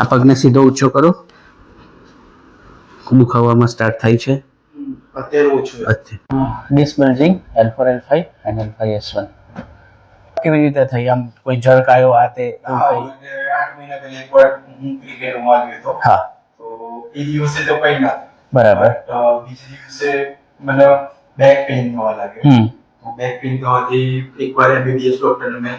આ પગને સીધો ઊંચો કરો દુખાવામાં સ્ટાર્ટ થાય છે disc bulging L four L five and L five S one કેવી રીતે થઈ આમ કોઈ જર્ક આવ્યો આ તે હા એ દિવસે તો કઈ ના બરાબર બીજે દિવસે મતલબ બેક પેઇન થવા લાગ્યો બેક પેઇન થવાથી એકવાર એમબીબીએસ ડોક્ટરને મેં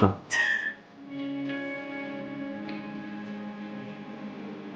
嗯。